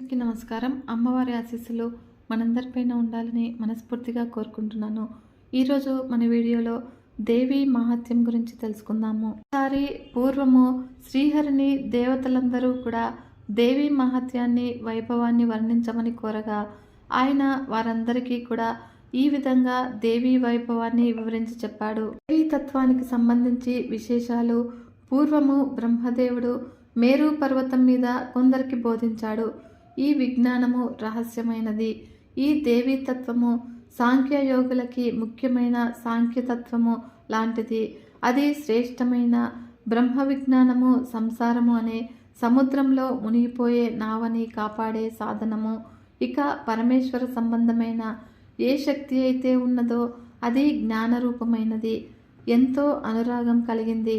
అందరికీ నమస్కారం. అమ్మవారి ఆశీస్సులు మనందరిపైన ఉండాలని మనస్ఫూర్తిగా కోరుకుంటున్నాను. ఈరోజు మన వీడియోలో దేవి మహాత్యం గురించి తెలుసుకుందాము. ఒకసారి పూర్వము శ్రీహరిని దేవతలందరూ కూడా దేవి మహత్యాన్ని వైభవాన్ని వర్ణించమని కోరగా ఆయన వారందరికీ కూడా ఈ విధంగా దేవి వైభవాన్ని వివరించి చెప్పాడు. దేవీ తత్వానికి సంబంధించి విశేషాలు పూర్వము బ్రహ్మదేవుడు మేరు పర్వతం మీద కొందరికి బోధించాడు. ఈ విజ్ఞానము రహస్యమైనది. ఈ దేవీతత్వము సాంఖ్యయోగులకి సాంఖ్య యోగులకి ముఖ్యమైన సాంఖ్యతత్వము లాంటిది. అది శ్రేష్టమైన బ్రహ్మ విజ్ఞానము సంసారము అనే సముద్రంలో మునిగిపోయే నావని కాపాడే సాధనము. ఇక పరమేశ్వర సంబంధమైన ఏ శక్తి అయితే ఉన్నదో అది జ్ఞానరూపమైనది. ఎంతో అనురాగం కలిగింది.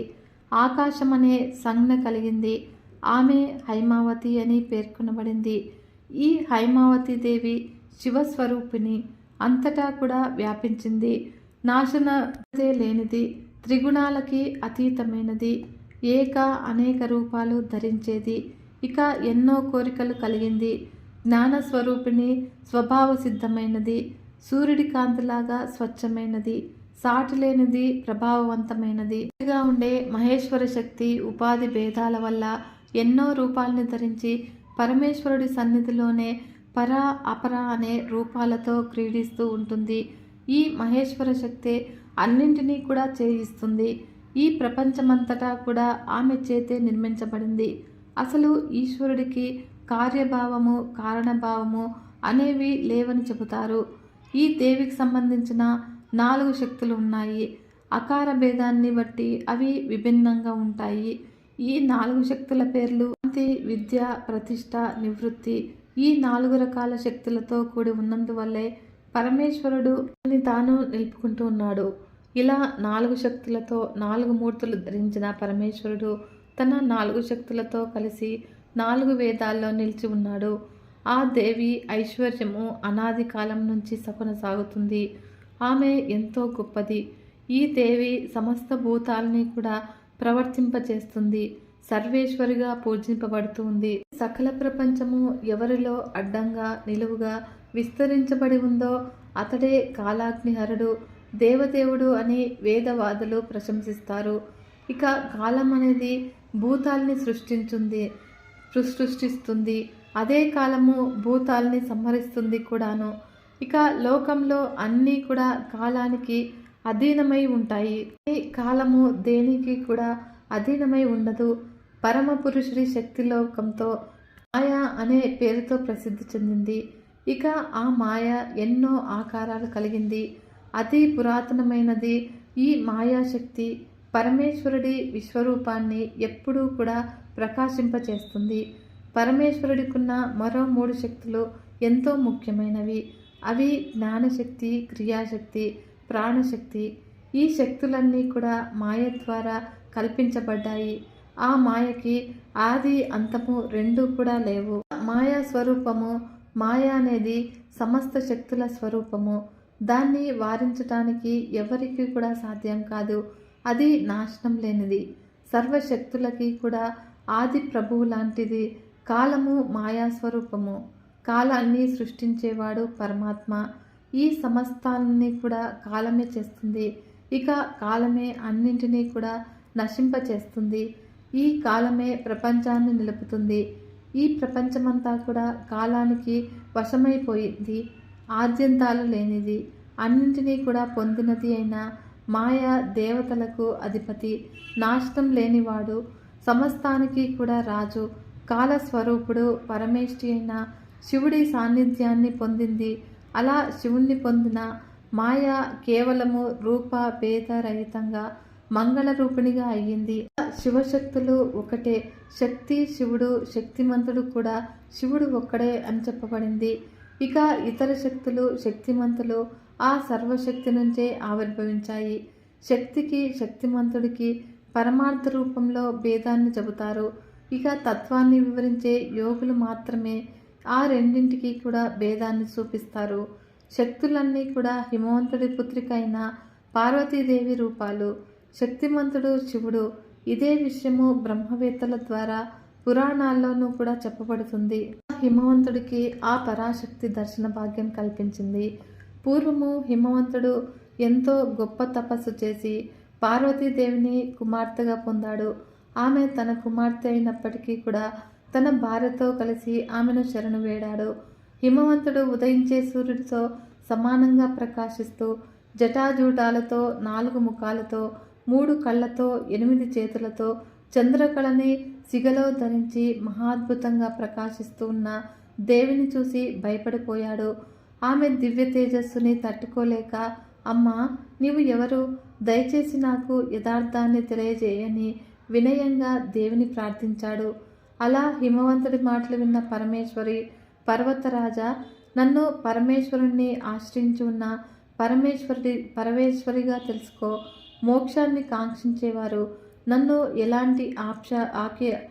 ఆకాశం అనే సంజ్ఞ కలిగింది. ఆమె హైమావతి అని పేర్కొనబడింది. ఈ హైమావతి దేవి శివస్వరూపిణి అంతటా కూడా వ్యాపించింది. నాశనతే లేనిది త్రిగుణాలకి అతీతమైనది ఏక అనేక రూపాలు ధరించేది. ఇక ఎన్నో కోరికలు కలిగింది. జ్ఞానస్వరూపిణి స్వభావ సిద్ధమైనది సూర్యుడి కాంతిలాగా స్వచ్ఛమైనది సాటి లేనిది ప్రభావవంతమైనది. ఉండే మహేశ్వర శక్తి ఉపాధి భేదాల వల్ల ఎన్నో రూపాలని ధరించి పరమేశ్వరుడి సన్నిధిలోనే పర అపర అనే రూపాలతో క్రీడిస్తూ ఉంటుంది. ఈ మహేశ్వర శక్తే అన్నింటినీ కూడా చేయిస్తుంది. ఈ ప్రపంచమంతటా కూడా ఆమె చేతే నిర్మించబడింది. అసలు ఈశ్వరుడికి కార్యభావము కారణభావము అనేవి లేవని చెబుతారు. ఈ దేవికి సంబంధించిన నాలుగు శక్తులు ఉన్నాయి. అకార భేదాన్ని బట్టి అవి విభిన్నంగా ఉంటాయి. ఈ నాలుగు శక్తుల పేర్లు శాంతి విద్య ప్రతిష్ట నివృత్తి ఈ నాలుగు రకాల శక్తులతో కూడి ఉన్నందువల్లే పరమేశ్వరుడు తాను నిలుపుకుంటూ ఉన్నాడు. ఇలా నాలుగు శక్తులతో నాలుగు మూర్తులు ధరించిన పరమేశ్వరుడు తన నాలుగు శక్తులతో కలిసి నాలుగు వేదాల్లో నిలిచి ఉన్నాడు. ఆ దేవి ఐశ్వర్యము అనాది కాలం నుంచి కొనసాగుతుంది ఆమె ఎంతో గొప్పది. ఈ దేవి సమస్త భూతాలని కూడా ప్రవర్తింపచేస్తుంది. సర్వేశ్వరిగా పూజింపబడుతుంది సకల ప్రపంచము ఎవరిలో అడ్డంగా నిలువుగా విస్తరించబడి ఉందో అతడే కాలాగ్నిహరుడు. దేవదేవుడు అని వేదవాదులు ప్రశంసిస్తారు. ఇక కాలం అనేది భూతాల్ని సృష్టించుంది సృష్టిస్తుంది. అదే కాలము భూతాల్ని సంహరిస్తుంది కూడాను. ఇక లోకంలో అన్నీ కూడా కాలానికి అధీనమై ఉంటాయి. ఈ కాలము దేనికి కూడా అధీనమై ఉండదు. పరమ పురుషుడి శక్తి లోకంతో మాయ అనే పేరుతో ప్రసిద్ధి చెందింది. ఇక ఆ మాయ ఎన్నో ఆకారాలు కలిగింది. అతి పురాతనమైనది ఈ మాయాశక్తి పరమేశ్వరుడి విశ్వరూపాన్ని ఎప్పుడూ కూడా ప్రకాశింపచేస్తుంది. పరమేశ్వరుడికున్న మరో మూడు శక్తులు ఎంతో ముఖ్యమైనవి. అవి జ్ఞానశక్తి క్రియాశక్తి ప్రాణశక్తి. ఈ శక్తులన్నీ కూడా మాయ ద్వారా కల్పించబడ్డాయి. ఆ మాయకి ఆది అంతము రెండు కూడా లేవు. మాయా స్వరూపము మాయ అనేది సమస్త శక్తుల స్వరూపము. దాన్ని వారించటానికి ఎవరికి కూడా సాధ్యం కాదు. అది నాశనం లేనిది. సర్వశక్తులకి కూడా ఆది ప్రభువు లాంటిది. కాలము మాయా స్వరూపము. కాలాన్ని సృష్టించేవాడు పరమాత్మ. ఈ సమస్తాన్ని కూడా కాలమే చేస్తుంది. ఇక కాలమే అన్నింటినీ కూడా నశింపచేస్తుంది. ఈ కాలమే ప్రపంచాన్ని నిలుపుతుంది. ఈ ప్రపంచమంతా కూడా కాలానికి వశమైపోయింది. ఆద్యంతాలు లేనిది. అన్నింటినీ కూడా పొందినది అయిన మాయా దేవతలకు అధిపతి. నాశనం లేనివాడు సమస్తానికి కూడా రాజు కాలస్వరూపుడు పరమేష్టి అయిన శివుడి సాన్నిధ్యాన్ని పొందింది. అలా శివుణ్ణి పొందిన మాయ కేవలము రూప భేద రహితంగా మంగళ రూపిణిగా అయ్యింది శివశక్తులు ఒకటే. శక్తి శివుడు శక్తిమంతుడు కూడా శివుడు ఒక్కడే అని చెప్పబడింది. ఇక ఇతర శక్తులు శక్తిమంతులు ఆ సర్వశక్తి నుంచే ఆవిర్భవించాయి. శక్తికి శక్తిమంతుడికి పరమార్థ రూపంలో భేదాన్ని చెబుతారు. ఇక తత్వాన్ని వివరించే యోగులు మాత్రమే ఆ రెండింటికి కూడా భేదాన్ని చూపిస్తారు. శక్తులన్నీ కూడా హిమవంతుడి పుత్రిక అయిన పార్వతీదేవి రూపాలు. శక్తిమంతుడు శివుడు. ఇదే విషయము బ్రహ్మవేత్తల ద్వారా పురాణాల్లోనూ కూడా చెప్పబడుతుంది. హిమవంతుడికి ఆ పరాశక్తి దర్శన భాగ్యం కల్పించింది. పూర్వము హిమవంతుడు ఎంతో గొప్ప తపస్సు చేసి పార్వతీదేవిని కుమార్తెగా పొందాడు. ఆమె తన కుమార్తె అయినప్పటికీ కూడా తన భార్యతో కలిసి ఆమెను శరణు వేడాడు. హిమవంతుడు ఉదయించే సూర్యుడితో సమానంగా ప్రకాశిస్తూ జటాజూటాలతో నాలుగు ముఖాలతో మూడు కళ్ళతో ఎనిమిది చేతులతో చంద్రకళని సిగలో ధరించి మహాద్భుతంగా ప్రకాశిస్తూ ఉన్న దేవిని చూసి భయపడిపోయాడు. ఆమె దివ్య తేజస్సుని తట్టుకోలేక అమ్మా నీవు ఎవరు? దయచేసి నాకు యథార్థాన్ని తెలియజేయని వినయంగా దేవిని ప్రార్థించాడు. అలా హిమవంతుడి మాటలు విన్న పరమేశ్వరి పర్వతరాజ నన్ను పరమేశ్వరుణ్ణి ఆశ్రయించి ఉన్న పరమేశ్వరుడి పరమేశ్వరిగా తెలుసుకో. మోక్షాన్ని కాంక్షించేవారు నన్ను ఎలాంటి ఆప్ష ఆపే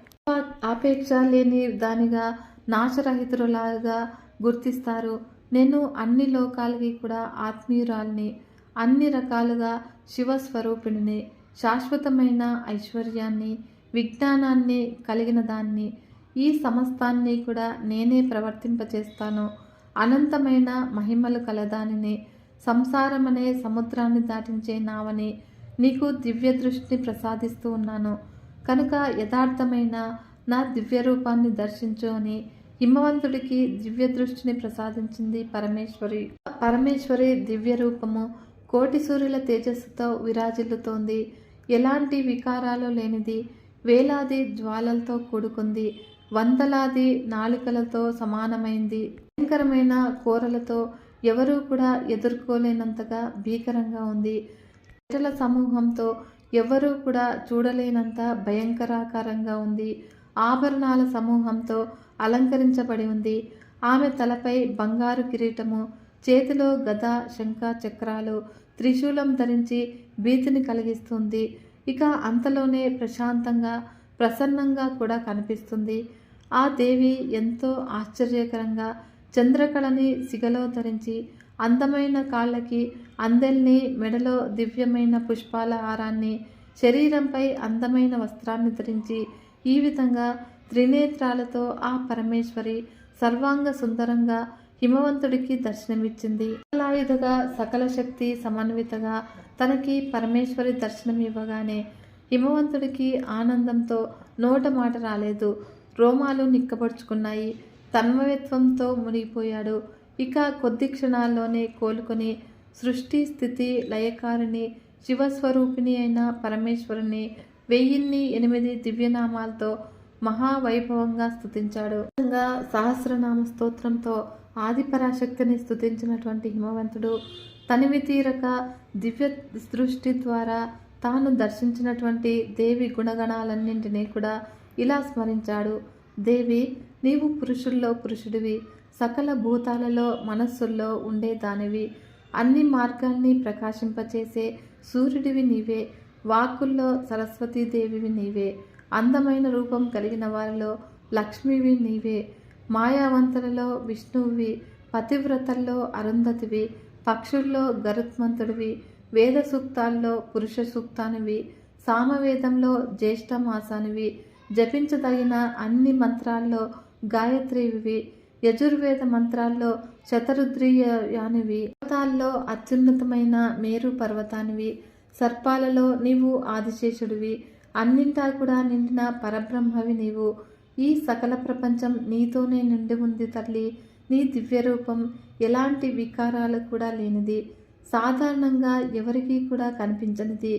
ఆపేక్ష లేని దానిగా నాశరహితురాలుగా గుర్తిస్తారు. నేను అన్ని లోకాలకి కూడా ఆత్మీయురాల్ని అన్ని రకాలుగా శివస్వరూపిణిని శాశ్వతమైన ఐశ్వర్యాన్ని విజ్ఞానాన్ని కలిగిన దాన్ని ఈ సమస్తాన్ని కూడా నేనే ప్రవర్తింపచేస్తాను. అనంతమైన మహిమలు కలదానిని సంసారమనే సముద్రాన్ని దాటించే నావని నీకు దివ్య దృష్టిని ప్రసాదిస్తూ ఉన్నాను. కనుక యథార్థమైన నా దివ్య రూపాన్ని దర్శించు అని హిమవంతుడికి దివ్య దృష్టిని ప్రసాదించింది పరమేశ్వరి. పరమేశ్వరి దివ్య రూపము కోటి సూర్యుల తేజస్సుతో విరాజిల్లుతోంది. ఎలాంటి వికారాలు లేనిది వేలాది జ్వాలలతో కూడుకుంది వందలాది నాలుకలతో సమానమైంది. భయంకరమైన కూరలతో ఎవరూ కూడా ఎదుర్కోలేనంతగా భీకరంగా ఉంది. జటల సమూహంతో ఎవరూ కూడా చూడలేనంత భయంకరాకారంగా ఉంది. ఆభరణాల సమూహంతో అలంకరించబడి ఉంది. ఆమె తలపై బంగారు కిరీటము చేతిలో గద శంఖ చక్రాలు త్రిశూలం ధరించి భీతిని కలిగిస్తుంది. ఇక అంతలోనే ప్రశాంతంగా ప్రసన్నంగా కూడా కనిపిస్తుంది. ఆ దేవి ఎంతో ఆశ్చర్యకరంగా చంద్రకళని సిగలో ధరించి అందమైన కాళ్ళకి అందెల్ని మెడలో దివ్యమైన పుష్పాల హారాన్ని శరీరంపై అందమైన వస్త్రాన్ని ధరించి ఈ విధంగా త్రినేత్రాలతో ఆ పరమేశ్వరి సర్వాంగ సుందరంగా హిమవంతుడికి దర్శనమిచ్చింది. అలాయుధగా సకల శక్తి సమన్వితగా తనకి పరమేశ్వరి దర్శనం ఇవ్వగానే హిమవంతుడికి ఆనందంతో నోట మాట రాలేదు. రోమాలు నిక్కబడుచుకున్నాయి. తన్మయత్వంతో మునిగిపోయాడు. ఇక కొద్ది క్షణాల్లోనే కోలుకొని సృష్టి స్థితి లయకారిణి శివస్వరూపిణి అయిన పరమేశ్వరుని వెయ్యిన్ని ఎనిమిది దివ్యనామాలతో మహావైభవంగా స్తుతించాడు. సహస్రనామ స్తోత్రంతో ఆదిపరాశక్తిని స్థుతించినటువంటి హిమవంతుడు తనివి తీరక దివ్య దృష్టి ద్వారా తాను దర్శించినటువంటి దేవి గుణగణాలన్నింటినీ కూడా ఇలా స్మరించాడు. దేవి నీవు పురుషుల్లో పురుషుడివి. సకల భూతాలలో మనస్సుల్లో ఉండే దానివి. అన్ని మార్గాల్ని ప్రకాశింపచేసే సూర్యుడివి నీవే. వాక్కుల్లో సరస్వతీదేవివి నీవే. అందమైన రూపం కలిగిన వారిలో లక్ష్మివి నీవే. మాయావంతులలో విష్ణువువి పతివ్రతల్లో అరుంధతివి పక్షుల్లో గరుత్మంతుడివి వేద సూక్తాల్లో పురుష సూక్తానివి సామవేదంలో జ్యేష్ఠమాసానివి జపించదగిన అన్ని మంత్రాల్లో గాయత్రివి యజుర్వేద మంత్రాల్లో శతరుద్రీయానివి పర్వతాల్లో అత్యున్నతమైన మేరు పర్వతానివి సర్పాలలో నీవు ఆదిశేషుడివి అన్నింటా కూడా నిండిన పరబ్రహ్మవి నీవు. ఈ సకల ప్రపంచం నీతోనే నిండి ఉంది తల్లి. నీ దివ్య రూపం ఎలాంటి వికారాలు కూడా లేనిది. సాధారణంగా ఎవరికీ కూడా కనిపించనిది.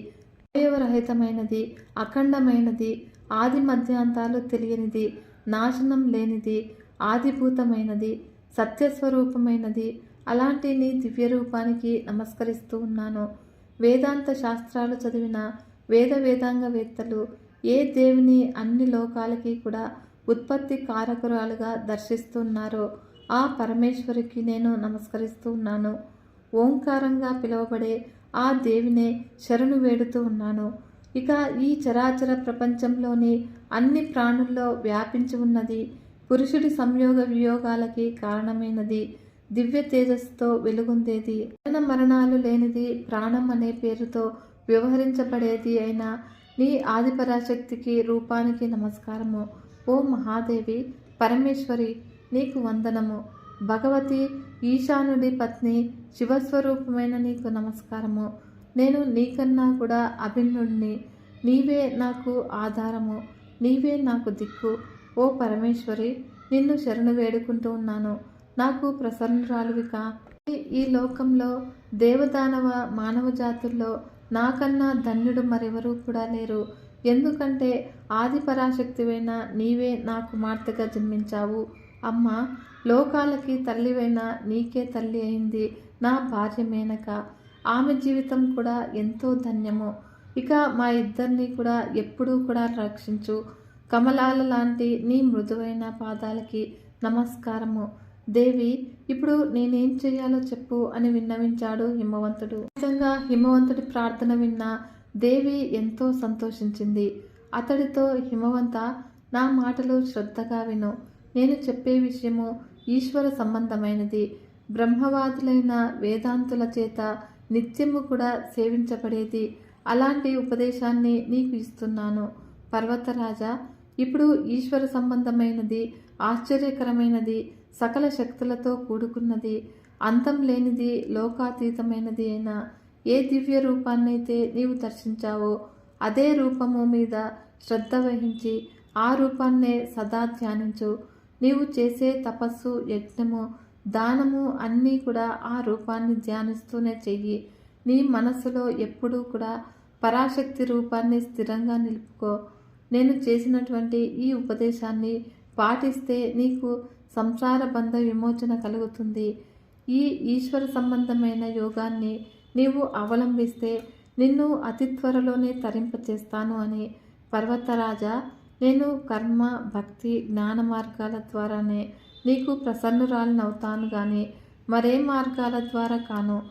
అవయవరహితమైనది అఖండమైనది ఆది మధ్యాంతాలు తెలియనిది నాశనం లేనిది ఆదిభూతమైనది సత్యస్వరూపమైనది. అలాంటి నీ దివ్య రూపానికి నమస్కరిస్తూ ఉన్నాను. వేదాంత శాస్త్రాలు చదివిన వేద వేదాంగవేత్తలు ఏ దేవుని అన్ని లోకాలకి కూడా ఉత్పత్తి కారకురాలుగా దర్శిస్తున్నారో ఆ పరమేశ్వరికి నేను నమస్కరిస్తూ ఉన్నాను. ఓంకారంగా పిలువబడే ఆ దేవినే శరణు వేడుతూ ఉన్నాను. ఇక ఈ చరాచర ప్రపంచంలోని అన్ని ప్రాణుల్లో వ్యాపించి ఉన్నది పురుషుడి సంయోగ వియోగాలకి కారణమైనది దివ్య తేజస్సుతో వెలుగుందేది. మరణ మరణాలు లేనిది ప్రాణం అనే పేరుతో వ్యవహరించబడేది అయిన నీ ఆదిపరాశక్తికి రూపానికి నమస్కారము. ఓ మహాదేవి పరమేశ్వరి నీకు వందనము. భగవతి ఈశానుడి పత్ని శివస్వరూపమైన నీకు నమస్కారము. నేను నీకన్నా కూడా అభిన్నుడిని నీవే నాకు ఆధారము. నీవే నాకు దిక్కు. ఓ పరమేశ్వరి నిన్ను శరణు వేడుకుంటూ ఉన్నాను. నాకు ప్రసన్నురాలువిక. ఈ లోకంలో దేవదానవ మానవ జాతుల్లో నాకన్నా ధన్యుడు మరెవరూ కూడా లేరు. ఎందుకంటే ఆది పరాశక్తివైన నీవే నా కుమార్తెగా జన్మించావు. అమ్మ లోకాలకి తల్లివైన నీకే తల్లి అయింది. నా భార్య మేనక. ఆమె జీవితం కూడా ఎంతో ధన్యము. ఇక మా ఇద్దరిని కూడా ఎప్పుడూ కూడా రక్షించు. కమలాల లాంటి నీ మృదువైన పాదాలకి నమస్కారము. దేవి ఇప్పుడు నేనేం చేయాలో చెప్పు అని విన్నవించాడు హిమవంతుడు. నిజంగా హిమవంతుడి ప్రార్థన విన్న దేవి ఎంతో సంతోషించింది. అతడితో హిమవంత నా మాటలు శ్రద్ధగా విను. నేను చెప్పే విషయము ఈశ్వర సంబంధమైనది. బ్రహ్మవాదులైన వేదాంతుల చేత నిత్యము కూడా సేవించబడేది. అలాంటి ఉపదేశాన్ని నీకు ఇస్తున్నాను. పర్వతరాజా ఇప్పుడు ఈశ్వర సంబంధమైనది ఆశ్చర్యకరమైనది సకల శక్తులతో కూడుకున్నది అంతం లేనిది లోకాతీతమైనది అయిన ఏ దివ్య రూపాన్నైతే నీవు దర్శించావో అదే రూపము మీద శ్రద్ధ వహించి ఆ రూపాన్నే సదా ధ్యానించు. నీవు చేసే తపస్సు యజ్ఞము దానము అన్నీ కూడా ఆ రూపాన్ని ధ్యానిస్తూనే చెయ్యి. నీ మనస్సులో ఎప్పుడూ కూడా పరాశక్తి రూపాన్ని స్థిరంగా నిలుపుకో. నేను చేసినటువంటి ఈ ఉపదేశాన్ని పాటిస్తే నీకు సంసార బంధ విమోచన కలుగుతుంది. ఈ ఈశ్వర సంబంధమైన యోగాన్ని నీవు అవలంబిస్తే నిన్ను అతి త్వరలోనే తరింపచేస్తాను అని పర్వతరాజా నేను కర్మ భక్తి జ్ఞాన మార్గాల ద్వారానే నీకు ప్రసన్నురాలనవుతాను కానీ మరే మార్గాల ద్వారా కాను.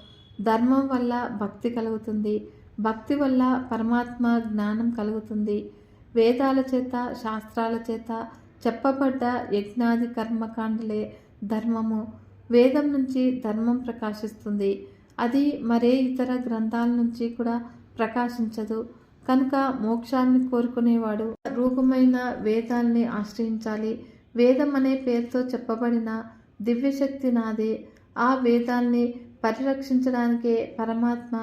ధర్మం వల్ల భక్తి కలుగుతుంది భక్తి వల్ల పరమాత్మ జ్ఞానం కలుగుతుంది. వేదాల చేత శాస్త్రాల చేత చెప్పబడ్డ యజ్ఞాది కర్మకాండలే ధర్మము. వేదం నుంచి ధర్మం ప్రకాశిస్తుంది. అది మరే ఇతర గ్రంథాల నుంచి కూడా ప్రకాశించదు. కనుక మోక్షాన్ని కోరుకునేవాడు రూపమైన వేదాల్ని ఆశ్రయించాలి. వేదం అనే పేరుతో చెప్పబడిన దివ్యశక్తి నాదే. ఆ వేదాల్ని పరిరక్షించడానికే పరమాత్మ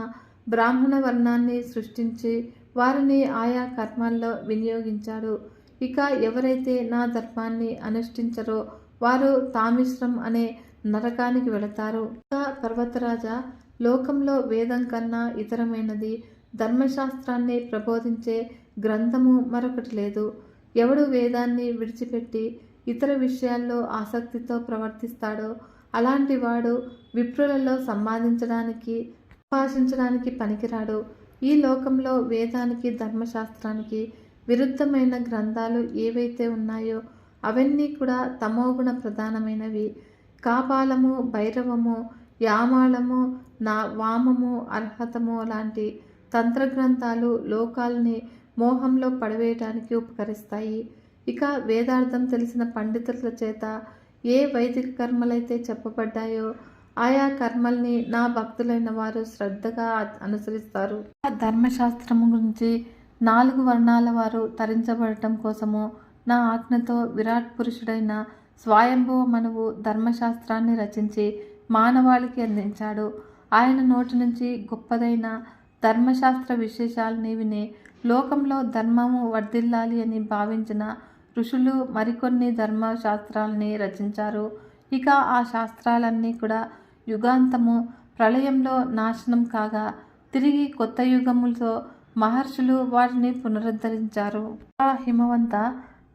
బ్రాహ్మణ వర్ణాన్ని సృష్టించి వారిని ఆయా కర్మాల్లో వినియోగించాడు. ఇక ఎవరైతే నా ధర్మాన్ని అనుష్ఠించరో వారు తామిశ్రం అనే నరకానికి వెళతారు. ఇక పర్వతరాజా లోకంలో వేదం కన్నా ఇతరమైనది ధర్మశాస్త్రాన్ని ప్రబోధించే గ్రంథము మరొకటి లేదు. ఎవడు వేదాన్ని విడిచిపెట్టి ఇతర విషయాల్లో ఆసక్తితో ప్రవర్తిస్తాడో అలాంటి వాడు విప్రులలో సంపాదించడానికి భాషించడానికి పనికిరాడు. ఈ లోకంలో వేదానికి ధర్మశాస్త్రానికి విరుద్ధమైన గ్రంథాలు ఏవైతే ఉన్నాయో అవన్నీ కూడా తమోగుణ ప్రధానమైనవి. కాపాలము భైరవము యామాళము నా వామము అర్హతము లాంటి తంత్ర గ్రంథాలు లోకాల్ని మోహంలో పడవేయటానికి ఉపకరిస్తాయి. ఇక వేదార్థం తెలిసిన పండితుల చేత ఏ వైదిక కర్మలైతే చెప్పబడ్డాయో ఆయా కర్మల్ని నా భక్తులైన వారు శ్రద్ధగా అనుసరిస్తారు. ఆ ధర్మశాస్త్రము గురించి నాలుగు వర్ణాల వారు తరించబడటం కోసము నా ఆజ్ఞతో విరాట్ పురుషుడైన స్వయంభవ మనవు ధర్మశాస్త్రాన్ని రచించి మానవాళికి అందించాడు. ఆయన నోటి నుంచి గొప్పదైన ధర్మశాస్త్ర విశేషాలని విని లోకంలో ధర్మము వర్ధిల్లాలి అని భావించిన ఋషులు మరికొన్ని ధర్మశాస్త్రాలని రచించారు. ఇక ఆ శాస్త్రాలన్నీ కూడా యుగాంతము ప్రళయంలో నాశనం కాగా తిరిగి కొత్త యుగములతో మహర్షులు వాటిని పునరుద్ధరించారు. ఆ హిమవంత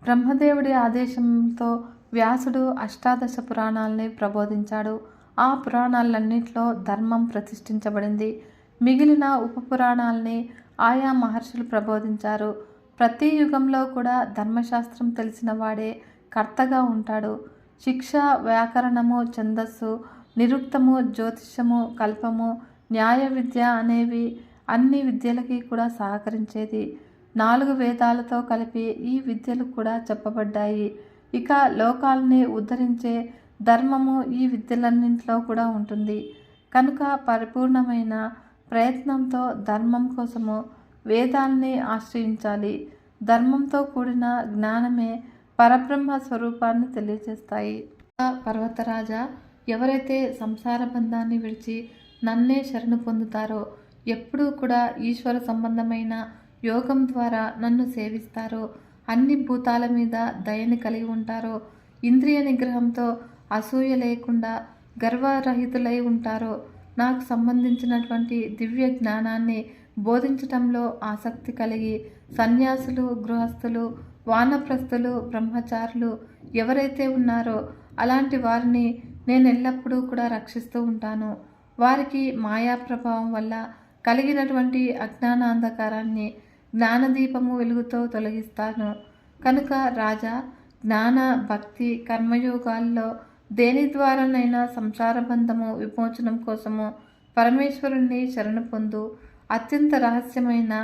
బ్రహ్మదేవుడి ఆదేశంతో వ్యాసుడు అష్టాదశ పురాణాలని ప్రబోధించాడు. ఆ పురాణాలన్నింటిలో ధర్మం ప్రతిష్ఠించబడింది. మిగిలిన ఉప పురాణాలని ఆయా మహర్షులు ప్రబోధించారు. ప్రతి యుగంలో కూడా ధర్మశాస్త్రం తెలిసిన వాడే కర్తగా ఉంటాడు. శిక్ష వ్యాకరణము ఛందస్సు నిరుక్తము జ్యోతిషము కల్పము న్యాయ విద్య అనేవి అన్ని విద్యలకి కూడా సహకరించేది. నాలుగు వేదాలతో కలిపి ఈ విద్యలు కూడా చెప్పబడ్డాయి. ఇక లోకాలని ఉద్ధరించే ధర్మము ఈ విద్యలన్నింటిలో కూడా ఉంటుంది. కనుక పరిపూర్ణమైన ప్రయత్నంతో ధర్మం కోసము వేదాల్ని ఆశ్రయించాలి. ధర్మంతో కూడిన జ్ఞానమే పరబ్రహ్మ స్వరూపాన్ని తెలియజేస్తాయి. పర్వతరాజా ఎవరైతే సంసార బంధాన్ని విడిచి నన్నే శరణు పొందుతారో ఎప్పుడూ కూడా ఈశ్వర సంబంధమైన యోగం ద్వారా నన్ను సేవిస్తారో అన్ని భూతాల మీద దయని కలిగి ఉంటారో ఇంద్రియ నిగ్రహంతో అసూయ లేకుండా గర్వరహితులై ఉంటారో నాకు సంబంధించినటువంటి దివ్య జ్ఞానాన్ని బోధించటంలో ఆసక్తి కలిగి సన్యాసులు గృహస్థులు వానప్రస్థులు బ్రహ్మచారులు ఎవరైతే ఉన్నారో అలాంటి వారిని నేను ఎల్లప్పుడూ కూడా రక్షిస్తూ ఉంటాను. వారికి మాయా ప్రభావం వల్ల కలిగినటువంటి అజ్ఞాన అంధకారాన్ని జ్ఞానదీపము వెలుగుతో తొలగిస్తాను. కనుక రాజా జ్ఞాన భక్తి కర్మయోగాల్లో దేని ద్వారానైనా సంసార బంధము విమోచనం కోసము పరమేశ్వరుణ్ణి శరణు పొందు అత్యంత రహస్యమైన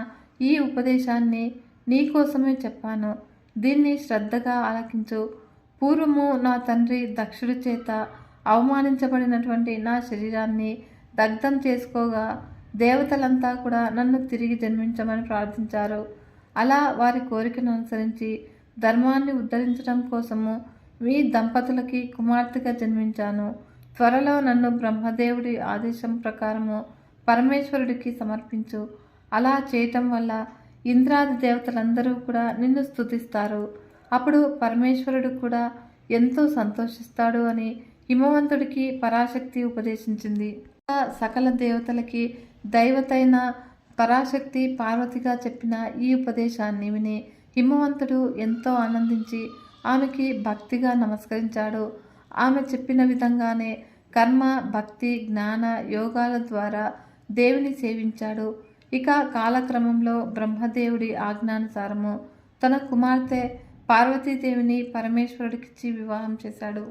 ఈ ఉపదేశాన్ని నీకోసమే చెప్పాను. దీన్ని శ్రద్ధగా ఆలకించు. పూర్వము నా తండ్రి దక్షుడి చేత అవమానించబడినటువంటి నా శరీరాన్ని దగ్ధం చేసుకోగా దేవతలంతా కూడా నన్ను తిరిగి జన్మించమని ప్రార్థించారు. అలా వారి కోరికను అనుసరించి ధర్మాన్ని ఉద్ధరించడం కోసము మీ దంపతులకి కుమార్తెగా జన్మించాను. త్వరలో నన్ను బ్రహ్మదేవుడి ఆదేశం ప్రకారము పరమేశ్వరుడికి సమర్పించు. అలా చేయటం వల్ల ఇంద్రాది దేవతలందరూ కూడా నిన్ను స్తుతిస్తారు. అప్పుడు పరమేశ్వరుడు కూడా ఎంతో సంతోషిస్తాడు అని హిమవంతుడికి పరాశక్తి ఉపదేశించింది. సకల దేవతలకి దైవతైన పరాశక్తి పార్వతిగా చెప్పిన ఈ ఉపదేశాన్ని విని హిమవంతుడు ఎంతో ఆనందించి ఆమెకి భక్తిగా నమస్కరించాడు. ఆమె చెప్పిన విధంగానే కర్మ భక్తి జ్ఞాన యోగాల ద్వారా దేవుని సేవించాడు. ఇక కాలక్రమంలో బ్రహ్మదేవుడి ఆజ్ఞానుసారము తన కుమార్తె పార్వతీదేవిని పరమేశ్వరుడికిచ్చి వివాహం చేశాడు.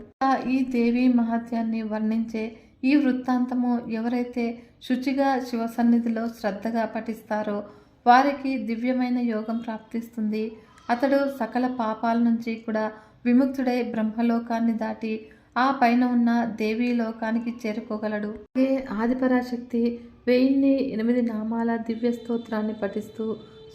ఈ దేవి మహత్యాన్ని వర్ణించే ఈ వృత్తాంతము ఎవరైతే శుచిగా శివ సన్నిధిలో శ్రద్ధగా పఠిస్తారో వారికి దివ్యమైన యోగం ప్రాప్తిస్తుంది. అతడు సకల పాపాల నుంచి కూడా విముక్తుడై బ్రహ్మలోకాన్ని దాటి ఆ పైన ఉన్న దేవీ లోకానికి చేరుకోగలడు. ఏ ఆదిపరాశక్తి వెయ్యిన్ని ఎనిమిది నామాల దివ్య స్తోత్రాన్ని పఠిస్తూ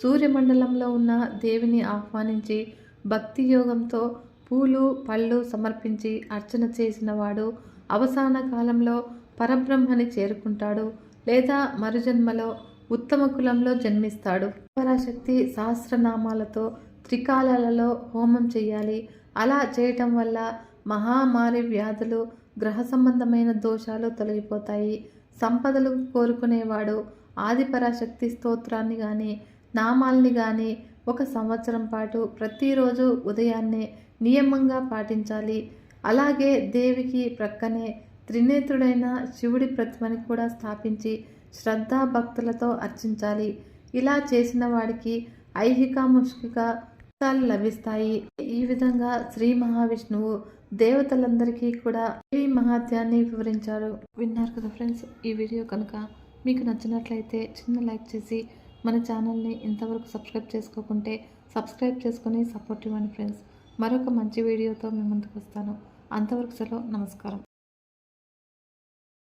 సూర్యమండలంలో ఉన్న దేవిని ఆహ్వానించి భక్తి యోగంతో పూలు పళ్ళు సమర్పించి అర్చన చేసినవాడు అవసాన కాలంలో పరబ్రహ్మని చేరుకుంటాడు లేదా మరుజన్మలో ఉత్తమ కులంలో జన్మిస్తాడు. పరాశక్తి సహస్రనామాలతో త్రికాలాలలో హోమం చేయాలి. అలా చేయటం వల్ల మహామారి వ్యాధులు గ్రహ సంబంధమైన దోషాలు తొలగిపోతాయి. సంపదలు కోరుకునేవాడు ఆదిపరాశక్తి స్తోత్రాన్ని కానీ నామాల్ని కానీ ఒక సంవత్సరం పాటు ప్రతిరోజు ఉదయాన్నే నియమంగా పాటించాలి. అలాగే దేవికి ప్రక్కనే త్రినేత్రుడైన శివుడి ప్రతిమని కూడా స్థాపించి శ్రద్ధా భక్తులతో అర్చించాలి. ఇలా చేసిన వాడికి ఐహిక ముష్కిక ఫలితాలు లభిస్తాయి. ఈ విధంగా శ్రీ మహావిష్ణువు దేవతలందరికీ కూడా ఈ మహాత్యాన్ని వివరించారు. విన్నారు కదా ఫ్రెండ్స్ ఈ వీడియో కనుక మీకు నచ్చినట్లయితే చిన్న లైక్ చేసి మన ఛానల్ని ఇంతవరకు సబ్స్క్రైబ్ చేసుకోకుంటే సబ్స్క్రైబ్ చేసుకుని సపోర్ట్ ఇవ్వండి ఫ్రెండ్స్. మరొక మంచి వీడియోతో మీ ముందుకు వస్తాను. అంతవరకు సెలవు నమస్కారం.